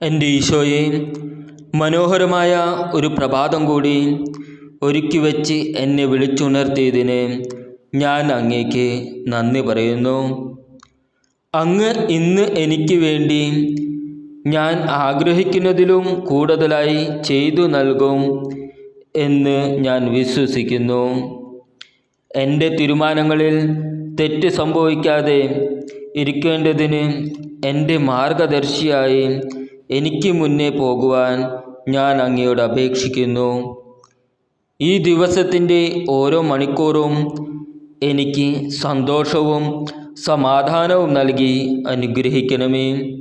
എന്റെ ഈശോയെ മനോഹരമായ ഒരു പ്രഭാതം കൂടി ഒരുക്കി വച്ച് എന്നെ വിളിച്ചുണർത്തിയതിന് ഞാൻ അങ്ങേക്ക് നന്ദി പറയുന്നു. അങ്ങ് ഇന്ന് എനിക്ക് വേണ്ടി ഞാൻ ആഗ്രഹിക്കുന്നതിലും കൂടുതലായി ചെയ്തു നൽകും എന്ന് ഞാൻ വിശ്വസിക്കുന്നു. എന്റെ തീരുമാനങ്ങളിൽ തെറ്റ് സംഭവിക്കാതെ ഇരിക്കേണ്ടതിന് എന്റെ മാർഗദർശിയായി എനിക്ക് മുന്നേ പോകുവാൻ ഞാൻ അങ്ങയോട് അപേക്ഷിക്കുന്നു. ഈ ദിവസത്തിന്റെ ഓരോ മണിക്കൂറും എനിക്ക് സന്തോഷവും സമാധാനവും നൽകി അനുഗ്രഹിക്കണമേ.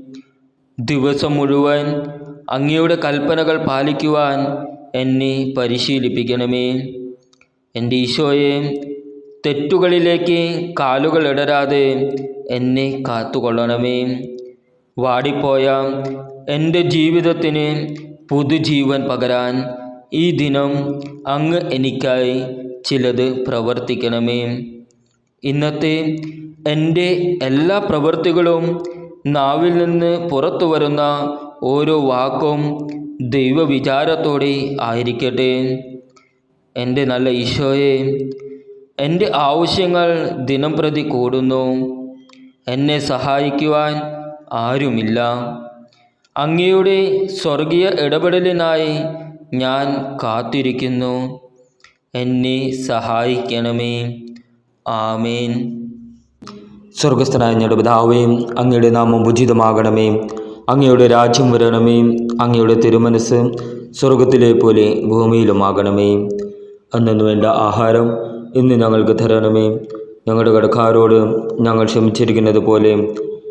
ദിവസം മുഴുവൻ അങ്ങയുടെ കൽപ്പനകൾ പാലിക്കുവാൻ എന്നെ പരിശീലിപ്പിക്കണമേ. എന്റെ ഈശോയെ തെറ്റുകളിലേക്ക് കാലുകൾ ഇടരാതെ എന്നെ കാത്തുകൊള്ളണമേ. വാടിപ്പോയ എന്റെ ജീവിതത്തിന് പുതുജീവൻ പകരാൻ ഈ ദിനം അങ്ങ് എനിക്കായി ചിലത് പ്രവർത്തിക്കണമേ. ഇന്നത്തെ എന്റെ എല്ലാ പ്രവൃത്തികളും നാവിൽ നിന്ന് പുറത്തു വരുന്ന ഓരോ വാക്കും ദൈവവിചാരത്തോടെ ആയിരിക്കട്ടെ. എന്റെ നല്ല ഈശോയെ എന്റെ ആവശ്യങ്ങൾ ദിനം പ്രതി കൂടുന്നു. എന്നെ സഹായിക്കുവാൻ ആരുമില്ല. അങ്ങയുടെ സ്വർഗീയ ഇടപെടലിനായി ഞാൻ കാത്തിരിക്കുന്നു. എന്നെ സഹായിക്കണമേ. ആമേൻ. സ്വർഗസ്ഥനായ ഞങ്ങളുടെ പിതാവേ അങ്ങയുടെ നാമം ഉചിതമാകണമേ. അങ്ങയുടെ രാജ്യം വരണമേ. അങ്ങയുടെ തിരുമനസ് സ്വർഗത്തിലെ പോലെ ഭൂമിയിലുമാകണമേ. അന്നു വേണ്ട ആഹാരം ഇന്ന് ഞങ്ങൾക്ക് തരണമേ. ഞങ്ങളുടെ കടക്കാരോട് ഞങ്ങൾ ക്ഷമിച്ചിരിക്കുന്നത് പോലെ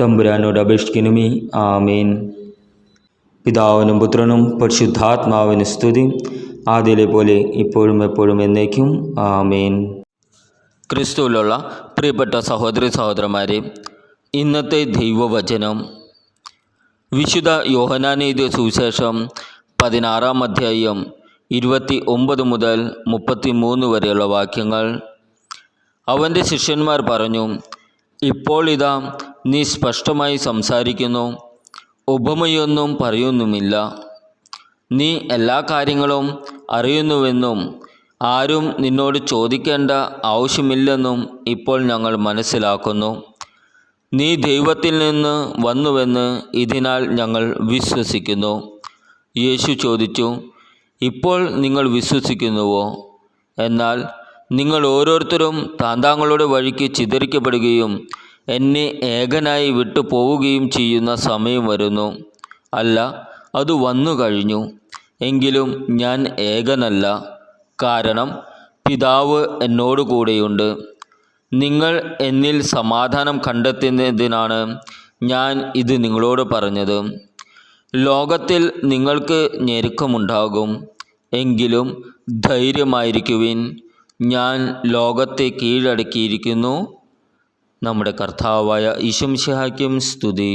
തമ്പുരാനോട് അപേക്ഷിക്കണമേ. ആമേൻ. പിതാവിനും പുത്രനും പരിശുദ്ധാത്മാവിന് സ്തുതി. ആദ്യയിലെ പോലെ ഇപ്പോഴും എപ്പോഴും എന്നേക്കും. ആമേൻ. ക്രിസ്തുവിലുള്ള പ്രിയപ്പെട്ട സഹോദരി സഹോദരന്മാരെ ഇന്നത്തെ ദൈവവചനം. വിശുദ്ധ യോഹനാനീതി സുവിശേഷം പതിനാറാം അധ്യായം ഇരുപത്തി ഒമ്പത് മുതൽ മുപ്പത്തി മൂന്ന് വരെയുള്ള വാക്യങ്ങൾ. അവന്റെ ശിഷ്യന്മാർ പറഞ്ഞു ഇപ്പോൾ ഇതാ നീ സ്പഷ്ടമായി സംസാരിക്കുന്നു. ഉപമയൊന്നും പറയുന്നുമില്ല. നീ എല്ലാ കാര്യങ്ങളും അറിയുന്നുവെന്നും ആരും നിന്നോട് ചോദിക്കേണ്ട ആവശ്യമില്ലെന്നും ഇപ്പോൾ ഞങ്ങൾ മനസ്സിലാക്കുന്നു. നീ ദൈവത്തിൽ നിന്ന് വന്നുവെന്ന് ഇതിനാൽ ഞങ്ങൾ വിശ്വസിക്കുന്നു. യേശു ചോദിച്ചു ഇപ്പോൾ നിങ്ങൾ വിശ്വസിക്കുന്നുവോ? എന്നാൽ നിങ്ങൾ ഓരോരുത്തരും താന്താങ്ങളുടെ വഴിക്ക് ചിതറിക്കപ്പെടുകയും എന്നെ ഏകനായി വിട്ടു പോവുകയും ചെയ്യുന്ന സമയം വരുന്നു. അല്ല അത് വന്നു കഴിഞ്ഞു. എങ്കിലും ഞാൻ ഏകനല്ല. കാരണം പിതാവ് എന്നോട് കൂടെയുണ്ട്. നിങ്ങൾ എന്നിൽ സമാധാനം കണ്ടെത്തുന്നതിനാണ് ഞാൻ ഇത് നിങ്ങളോട് പറഞ്ഞത്. ലോകത്തിൽ നിങ്ങൾക്ക് ഞെരുക്കമുണ്ടാകും. എങ്കിലും ധൈര്യമായിരിക്കുവിൻ. ഞാൻ ലോകത്തെ കീഴടക്കിയിരിക്കുന്നു. നമ്മുടെ കർത്താവായ ഈശംശിഹായ്ക്കും സ്തുതി.